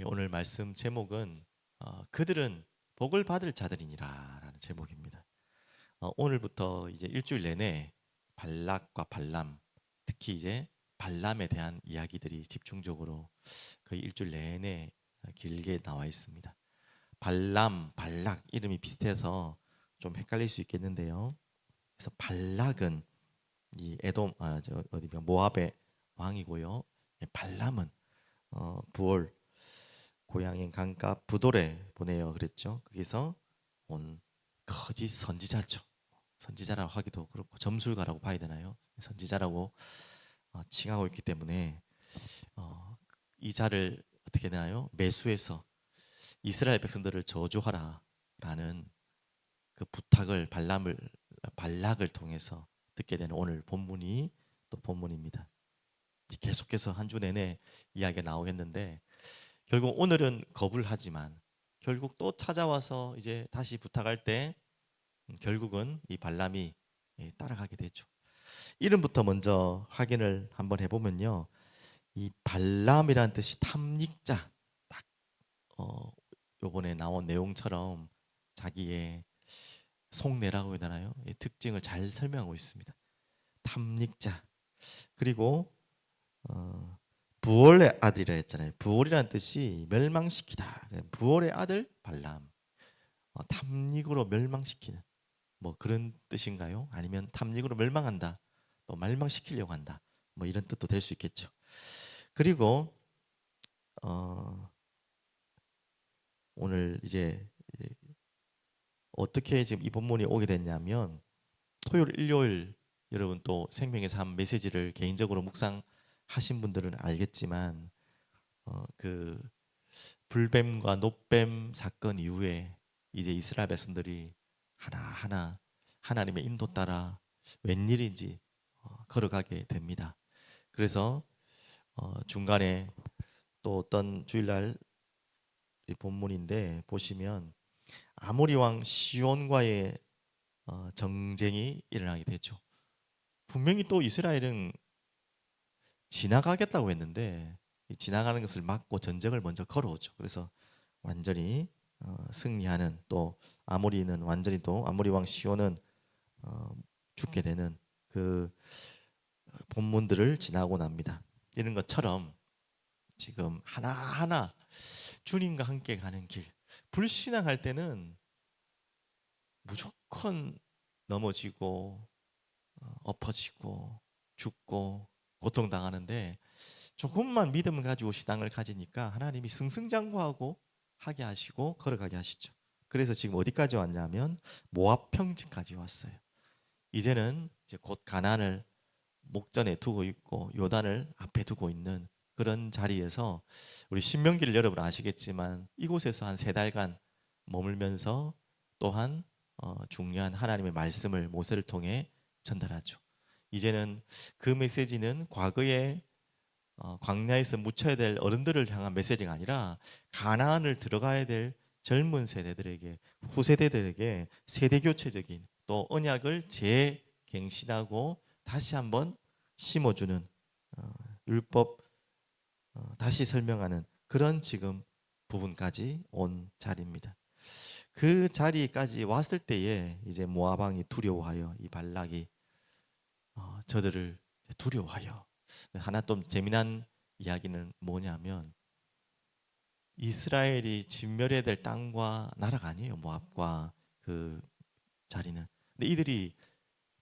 예, 오늘 말씀 제목은 어, 그들은 복을 받을 자들이니라라는 제목입니다. 어, 오늘부터 이제 일주일 내내 발락과 발람, 특히 이제 발람에 대한 이야기들이 집중적으로 거의 일주일 내내 길게 나와 있습니다. 발람, 발락 이름이 비슷해서 좀 헷갈릴 수 있겠는데요. 그래서 발락은 이 에돔 아, 저 어디 모압의 왕이고요. 예, 발람은 어, 부올 고향인 강가 부돌에 보내요 그랬죠. 거기서 온 거짓 선지자죠. 선지자라고 하기도 그렇고 점술가라고 봐야 되나요? 선지자라고 어, 칭하고 있기 때문에 어, 이 자를 어떻게 되나요? 매수해서 이스라엘 백성들을 저주하라라는 그 부탁을 발람을 발락을 통해서 듣게 되는 오늘 본문이 또 본문입니다. 계속해서 한 주 내내 이야기가 나오겠는데 결국 오늘은 겁을 하지만 결국 또 찾아와서 이제 다시 부탁할 때 음, 결국은 이 발람이 예, 따라가게 되죠. 이름부터 먼저 확인을 한번 해보면요. 이 발람이라는 뜻이 탐닉자. 딱 어, 요번에 나온 내용처럼 자기의 속내라고 해야 되나요? 이 특징을 잘 설명하고 있습니다. 탐닉자. 그리고 어, 부올의 아들이라 했잖아요. 부올이라는 뜻이 멸망시키다. 부올의 아들 발람. 어, 탐닉으로 멸망시키는 뭐 그런 뜻인가요? 아니면 탐닉으로 멸망한다. 또 멸망시키려고 한다. 뭐 이런 뜻도 될 수 있겠죠. 그리고 어, 오늘 이제 어떻게 지금 이 본문이 오게 됐냐면 토요일, 일요일 여러분 또 생명의 삶 메시지를 개인적으로 묵상 하신 분들은 알겠지만 어, 그 불뱀과 노뱀 사건 이후에 이제 이스라엘 백성들이 하나 하나 하나님의 인도 따라 웬일인지 어, 걸어가게 됩니다. 그래서 어, 중간에 또 어떤 주일날 이 본문인데 보시면 아모리 왕 시온과의 어, 정쟁이 일어나게 되죠. 분명히 또 이스라엘은 지나가겠다고 했는데 이 지나가는 것을 막고 전쟁을 먼저 걸어오죠. 그래서 완전히 어, 승리하는 또 아모리는 완전히 또 아모리 왕 시온은 어, 죽게 되는 그 본문들을 지나고 납니다. 이런 것처럼 지금 하나하나 주님과 함께 가는 길 불신앙할 때는 무조건 넘어지고 어, 엎어지고 죽고 고통당하는데 조금만 믿음을 가지고 신앙을 가지니까 하나님이 승승장구하고 하게 하시고 걸어가게 하시죠. 그래서 지금 어디까지 왔냐면 모압 평지까지 왔어요. 이제는 이제 곧 가난을 목전에 두고 있고 요단을 앞에 두고 있는 그런 자리에서 우리 신명기를 여러분 아시겠지만 이곳에서 한 세 달간 머물면서 또한 어, 중요한 하나님의 말씀을 모세를 통해 전달하죠. 이제는 그 메시지는 과거에 어, 광야에서 묻혀야 될 어른들을 향한 메시지가 아니라 가나안을 들어가야 될 젊은 세대들에게 후세대들에게 세대 교체적인 또 언약을 재갱신하고 다시 한번 심어주는 어, 율법 어, 다시 설명하는 그런 지금 부분까지 온 자리입니다. 그 자리까지 왔을 때에 이제 모아방이 두려워하여 이 발락이 어, 저들을 두려워하여 하나 좀 재미난 이야기는 뭐냐면 이스라엘이 진멸해야 될 땅과 나라가 아니에요 모압과 그 자리는 근데 이들이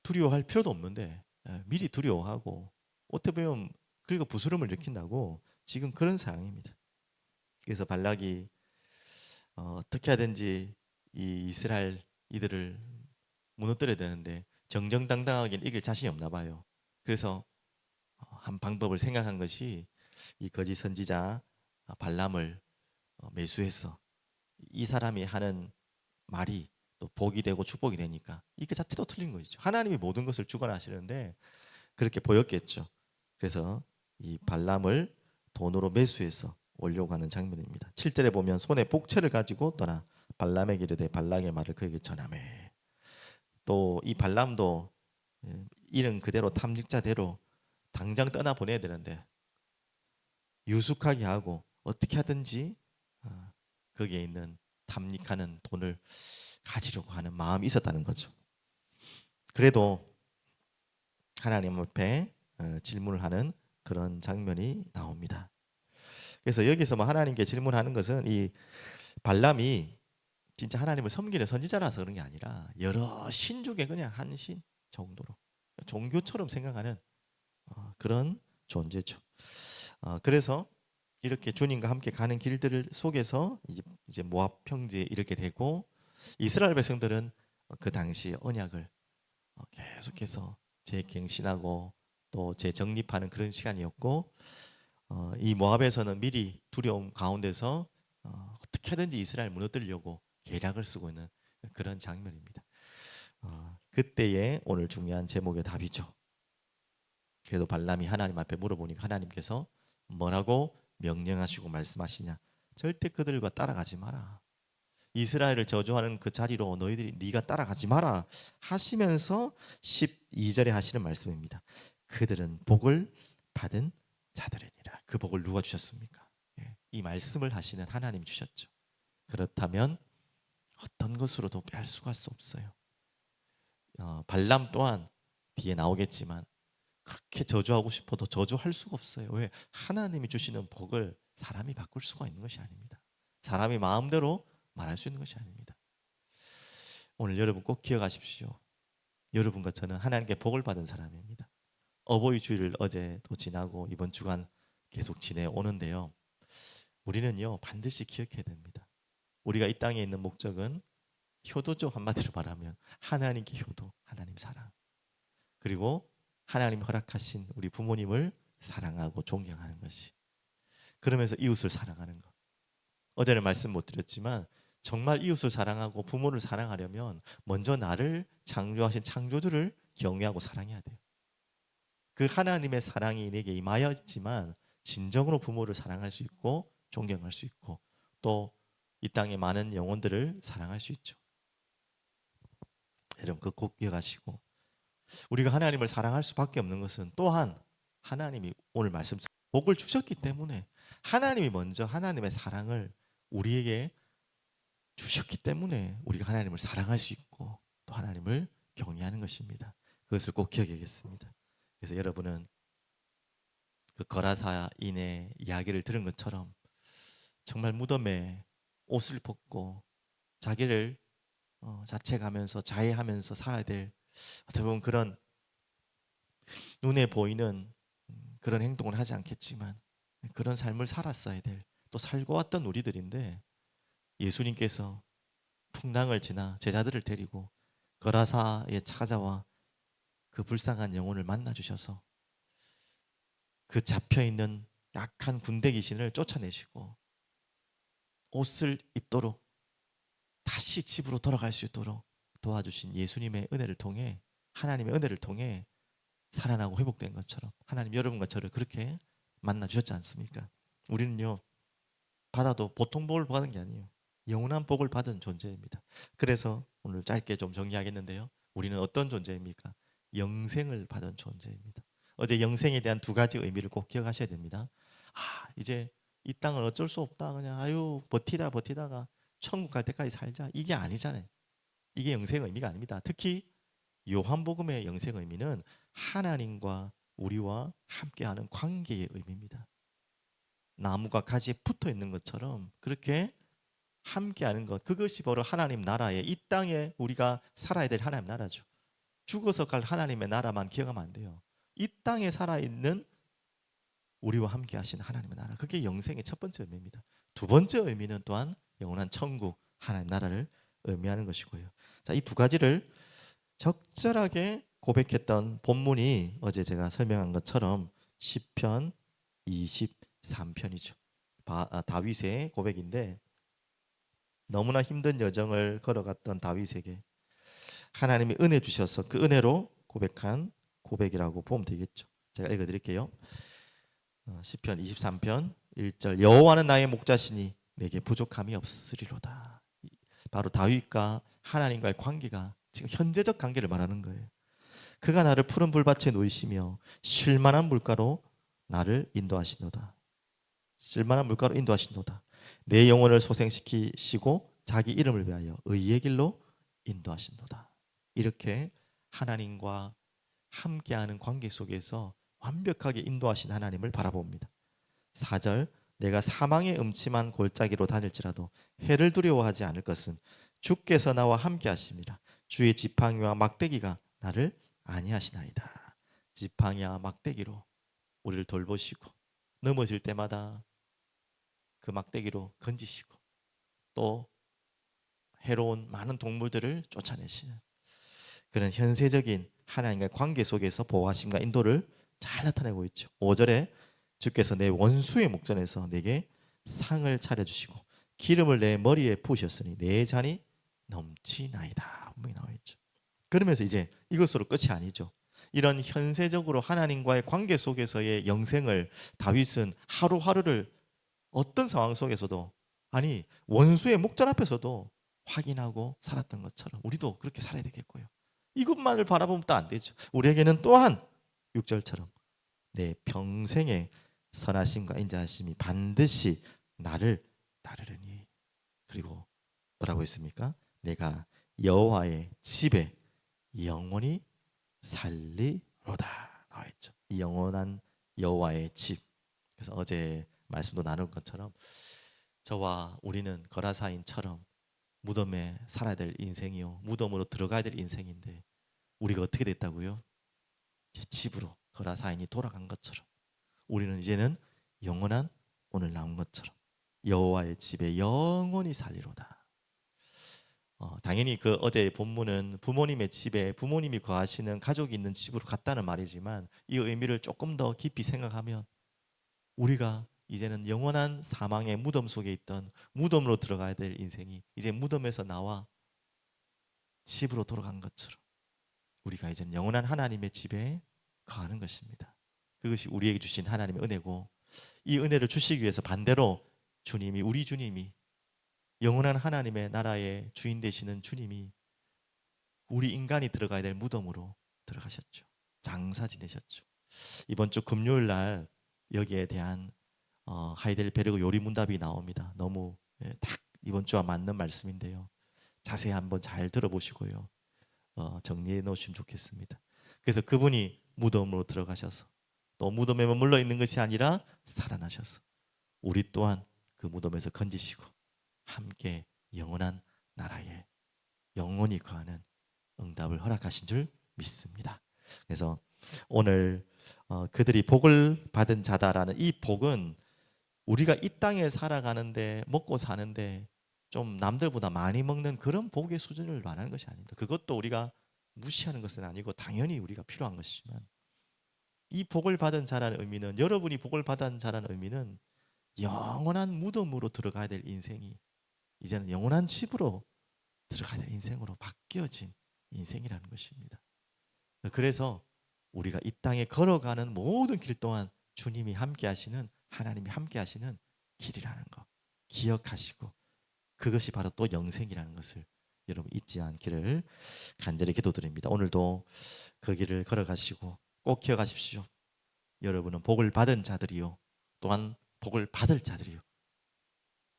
두려워할 필요도 없는데 예, 미리 두려워하고 어떻게 보면 그리고 부스럼을 일으킨다고 지금 그런 상황입니다. 그래서 발락이 어, 어떻게 하든지 이 이스라엘 이들을 무너뜨려야 되는데 정정당당하게 이길 자신이 없나 봐요. 그래서 어, 한 방법을 생각한 것이 이 거짓 선지자 발람을 어, 매수해서 이 사람이 하는 말이 또 복이 되고 축복이 되니까 이게 자체도 틀린 것이죠. 하나님이 모든 것을 주관하시는데 그렇게 보였겠죠. 그래서 이 발람을 돈으로 매수해서 올려고 하는 장면입니다. 7절에 보면 손에 복채를 가지고 떠나 발람에게 이르되 발락의 말을 그에게 전하매 또 이 발람도 예, 이런 그대로 탐직자대로 당장 떠나 보내야 되는데 유숙하게 하고 어떻게 하든지 거기에 있는 탐닉하는 돈을 가지려고 하는 마음이 있었다는 거죠. 그래도 하나님 앞에 어, 질문을 하는 그런 장면이 나옵니다. 그래서 여기서 뭐 하나님께 질문하는 것은 이 발람이 진짜 하나님을 섬기는 선지자라서 그런 게 아니라 여러 신 중에 그냥 한 신 정도로 종교처럼 생각하는 어, 그런 존재죠. 어, 그래서 이렇게 주님과 함께 가는 길들 속에서 이제, 모압 평지에 이렇게 되고 이스라엘 백성들은 그 당시 언약을 어, 계속해서 재갱신하고 또 재정립하는 그런 시간이었고 어, 이 모압에서는 미리 두려움 가운데서 어, 어떻게든지 이스라엘 무너뜨리려고 계략을 쓰고 있는 그런 장면입니다. 어, 그때의 오늘 중요한 제목의 답이죠. 그래도 발람이 하나님 앞에 물어보니까 하나님께서 뭐라고 명령하시고 말씀하시냐? 절대 그들과 따라가지 마라. 이스라엘을 저주하는 그 자리로 너희들이 네가 따라가지 마라 하시면서 12절에 하시는 말씀입니다. 그들은 복을 받은 자들이니라. 그 복을 누가 주셨습니까? 예, 이 말씀을 하시는 하나님 주셨죠. 그렇다면 어떤 것으로도 뺄 수가 수 없어요. 어, 발람 또한 뒤에 나오겠지만 그렇게 저주하고 싶어도 저주할 수가 없어요. 왜? 하나님이 주시는 복을 사람이 바꿀 수가 있는 것이 아닙니다. 사람이 마음대로 말할 수 있는 것이 아닙니다. 오늘 여러분 꼭 기억하십시오. 여러분과 저는 하나님께 복을 받은 사람입니다. 어버이 주일을 어제도 지나고 이번 주간 계속 지내오는데요. 우리는요 반드시 기억해야 됩니다. 우리가 이 땅에 있는 목적은 효도죠 한마디로 말하면 하나님께 효도, 하나님 사랑. 그리고 하나님 허락하신 우리 부모님을 사랑하고 존경하는 것이. 그러면서 이웃을 사랑하는 것. 어제는 말씀 못 드렸지만 정말 이웃을 사랑하고 부모를 사랑하려면 먼저 나를 창조하신 창조주를 경외하고 사랑해야 돼요. 그 하나님의 사랑이 내게 임하였지만 진정으로 부모를 사랑할 수 있고 존경할 수 있고 또 이 땅의 많은 영혼들을 사랑할 수 있죠. 여러분 그 꼭 기억하시고 우리가 하나님을 사랑할 수밖에 없는 것은 또한 하나님이 오늘 말씀 복을 주셨기 때문에 하나님이 먼저 하나님의 사랑을 우리에게 주셨기 때문에 우리가 하나님을 사랑할 수 있고 또 하나님을 경외하는 것입니다. 그것을 꼭 기억해야겠습니다. 그래서 여러분은 그 거라사인의 이야기를 들은 것처럼 정말 무덤에 옷을 벗고 자기를 어, 자책하면서 자해하면서 살아야 될 어떻게 보면 그런 눈에 보이는 음, 그런 행동을 하지 않겠지만 그런 삶을 살았어야 될 또 살고 왔던 우리들인데 예수님께서 풍랑을 지나 제자들을 데리고 거라사에 찾아와 그 불쌍한 영혼을 만나 주셔서 그 잡혀 있는 약한 군대 귀신을 쫓아내시고 옷을 입도록 다시 집으로 돌아갈 수 있도록 도와주신 예수님의 은혜를 통해 하나님의 은혜를 통해 살아나고 회복된 것처럼 하나님 여러분과 저를 그렇게 만나 주셨지 않습니까? 우리는요 받아도 보통 복을 받은 게 아니에요. 영원한 복을 받은 존재입니다. 그래서 오늘 짧게 좀 정리하겠는데요. 우리는 어떤 존재입니까? 영생을 받은 존재입니다. 어제 영생에 대한 두 가지 의미를 꼭 기억하셔야 됩니다. 아, 이제 이 땅은 어쩔 수 없다. 그냥 아유, 버티다 버티다가 천국 갈 때까지 살자. 이게 아니잖아요. 이게 영생 의미가 아닙니다. 특히 요한복음의 영생 의미는 하나님과 우리와 함께하는 관계의 의미입니다. 나무가 가지에 붙어 있는 것처럼 그렇게 함께하는 것 그것이 바로 하나님 나라의 이 땅에 우리가 살아야 될 하나님 나라죠. 죽어서 갈 하나님의 나라만 기억하면 안 돼요. 이 땅에 살아 있는 우리와 함께 하신 하나님의 나라. 그게 영생의 첫 번째 의미입니다. 두 번째 의미는 또한 영원한 천국 하나님 나라를 의미하는 것이고요. 자, 이 두 가지를 적절하게 고백했던 본문이 어제 제가 설명한 것처럼 시편 23편이죠. 아, 다윗의 고백인데 너무나 힘든 여정을 걸어갔던 다윗에게 하나님이 은혜 주셔서 그 은혜로 고백한 고백이라고 보면 되겠죠. 제가 읽어 드릴게요. 어, 시편 23편 1절 여호와는 나의 목자시니 내게 부족함이 없으리로다. 바로 다윗과 하나님과의 관계가 지금 현재적 관계를 말하는 거예요. 그가 나를 푸른 불밭에 놓이시며 쉴만한 물가로 나를 인도하시노다. 쓸만한 물가로 인도하시노다. 내 영혼을 소생시키시고 자기 이름을 위하여 의의 길로 인도하신도다. 이렇게 하나님과 함께하는 관계 속에서 완벽하게 인도하신 하나님을 바라봅니다. 4절 내가 사망의 음침한 골짜기로 다닐지라도 해를 두려워하지 않을 것은 주께서 나와 함께 하심이라 주의 지팡이와 막대기가 나를 아니하시나이다. 지팡이와 막대기로 우리를 돌보시고 넘어질 때마다 그 막대기로 건지시고 또 해로운 많은 동물들을 쫓아내시는 그런 현세적인 하나님과의 관계 속에서 보호하심과 인도를 잘 나타내고 있죠. 5절에 주께서 내 원수의 목전에서 내게 상을 차려주시고 기름을 내 머리에 부으셨으니 내 잔이 넘치나이다. 나와 있죠. 그러면서 이제 이것으로 끝이 아니죠. 이런 현세적으로 하나님과의 관계 속에서의 영생을 다윗은 하루하루를 어떤 상황 속에서도 아니 원수의 목전 앞에서도 확인하고 살았던 것처럼 우리도 그렇게 살아야 되겠고요. 이것만을 바라보면 또 안 되죠. 우리에게는 또한 6절처럼 내 평생의 선하심과 인자하심이 반드시 나를 따르려니 그리고 뭐라고 했습니까? 내가 여호와의 집에 영원히 살리로다 나와 있죠. 이 영원한 여호와의 집. 그래서 어제 말씀도 나눈 것처럼 저와 우리는 거라사인처럼 무덤에 살아야 될 인생이요. 무덤으로 들어가야 될 인생인데 우리가 어떻게 됐다고요? 제 집으로 거라사인이 돌아간 것처럼 우리는 이제는 영원한 오늘 나온 것처럼 여호와의 집에 영원히 살리로다. 어, 당연히 그 어제 본문은 부모님의 집에 부모님이 거하시는 가족이 있는 집으로 갔다는 말이지만 이 의미를 조금 더 깊이 생각하면 우리가 이제는 영원한 사망의 무덤 속에 있던 무덤으로 들어가야 될 인생이 이제 무덤에서 나와 집으로 돌아간 것처럼 우리가 이제는 영원한 하나님의 집에 거하는 것입니다. 그것이 우리에게 주신 하나님의 은혜고 이 은혜를 주시기 위해서 반대로 주님이 우리 주님이 영원한 하나님의 나라의 주인 되시는 주님이 우리 인간이 들어가야 될 무덤으로 들어가셨죠. 장사 지내셨죠. 이번 주 금요일 날 여기에 대한 어, 하이델베르그 요리 문답이 나옵니다. 너무 예, 딱 이번 주와 맞는 말씀인데요. 자세히 한번 잘 들어보시고요. 어, 정리해 놓으시면 좋겠습니다. 그래서 그분이 무덤으로 들어가셔서 또 무덤에 머물러 있는 것이 아니라 살아나셔서 우리 또한 그 무덤에서 건지시고 함께 영원한 나라에 영원히 거하는 응답을 허락하신 줄 믿습니다. 그래서 오늘 어, 그들이 복을 받은 자다라는 이 복은 우리가 이 땅에 살아가는데 먹고 사는데 좀 남들보다 많이 먹는 그런 복의 수준을 말하는 것이 아닙니다. 그것도 우리가 무시하는 것은 아니고 당연히 우리가 필요한 것이지만 이 복을 받은 자라는 의미는 여러분이 복을 받은 자라는 의미는 영원한 무덤으로 들어가야 될 인생이 이제는 영원한 집으로 들어가야 될 인생으로 바뀌어진 인생이라는 것입니다. 그래서 우리가 이 땅에 걸어가는 모든 길 동안 주님이 함께 하시는 하나님이 함께 하시는 길이라는 거 기억하시고 그것이 바로 또 영생이라는 것을 여러분 잊지 않기를 간절히 기도드립니다. 오늘도 그 길을 걸어가시고 꼭 기억하십시오. 여러분은 복을 받은 자들이요. 또한 복을 받을 자들이요.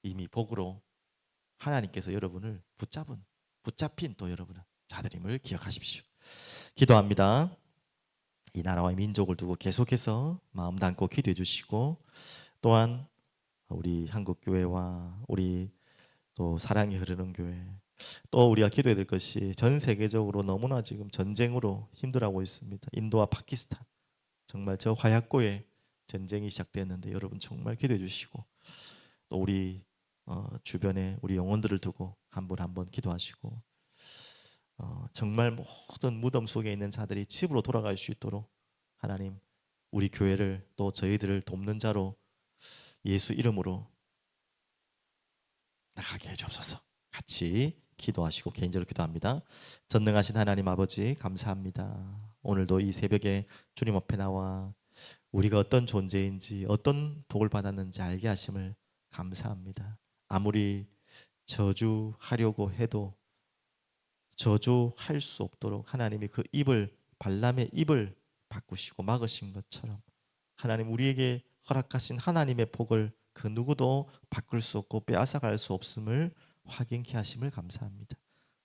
이미 복으로 하나님께서 여러분을 붙잡은 붙잡힌 또 여러분은 자들임을 기억하십시오. 기도합니다. 이 나라와 민족을 두고 계속해서 마음 담고 기도해 주시고 또한 우리 한국 교회와 우리 또 사랑이 흐르는 교회 또 우리가 기도해야 될 것이 전 세계적으로 너무나 지금 전쟁으로 힘들어하고 있습니다. 인도와 파키스탄 정말 저 화약고에 전쟁이 시작됐는데 여러분 정말 기도해 주시고 또 우리 어, 주변에 우리 영혼들을 두고 한 분 한 분 기도하시고 어, 정말 모든 무덤 속에 있는 자들이 집으로 돌아갈 수 있도록 하나님 우리 교회를 또 저희들을 돕는 자로 예수 이름으로 나가게 해주옵소서. 같이 기도하시고 개인적으로 기도합니다. 전능하신 하나님 아버지 감사합니다. 오늘도 이 새벽에 주님 앞에 나와 우리가 어떤 존재인지 어떤 복을 받았는지 알게 하심을 감사합니다. 아무리 저주하려고 해도 저주할 수 없도록 하나님이 그 입을 발람의 입을 바꾸시고 막으신 것처럼 하나님 우리에게 허락하신 하나님의 복을 그 누구도 바꿀 수 없고 빼앗아갈 수 없음을 확인케 하심을 감사합니다.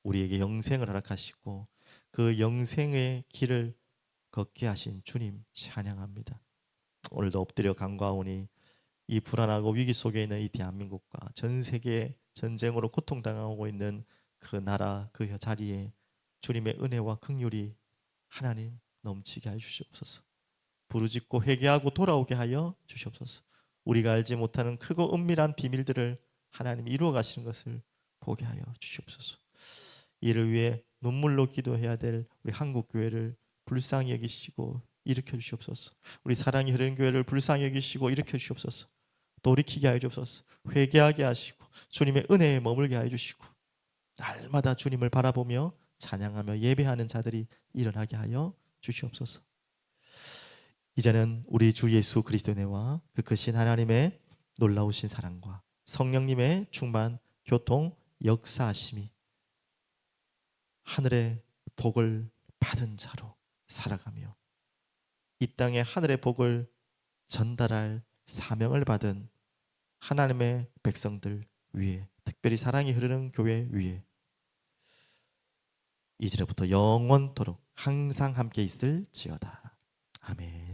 우리에게 영생을 허락하시고 그 영생의 길을 걷게 하신 주님 찬양합니다. 오늘도 엎드려 간과하오니 이 불안하고 위기 속에 있는 이 대한민국과 전 세계 전쟁으로 고통당하고 있는 그 나라 그 자리에 주님의 은혜와 긍휼이 하나님 넘치게 해 주시옵소서. 부르짖고 회개하고 돌아오게 하여 주시옵소서. 우리가 알지 못하는 크고 은밀한 비밀들을 하나님 이루어 가시는 것을 보게 하여 주시옵소서. 이를 위해 눈물로 기도해야 될 우리 한국 교회를 불쌍히 여기시고 일으켜 주시옵소서. 우리 사랑이 흐르는 교회를 불쌍히 여기시고 일으켜 주시옵소서. 돌이키게 하여 주옵소서. 회개하게 하시고 주님의 은혜에 머물게 하여 주시고 날마다 주님을 바라보며 찬양하며 예배하는 자들이 일어나게 하여 주시옵소서. 이제는 우리 주 예수 그리스도의 은혜와 그 크신 하나님의 놀라우신 사랑과 성령님의 충만 교통 역사하심이 하늘의 복을 받은 자로 살아가며 이 땅에 하늘의 복을 전달할 사명을 받은 하나님의 백성들 위에 특별히 사랑이 흐르는 교회 위에 이제부터 영원토록 항상 함께 있을지어다. 아멘.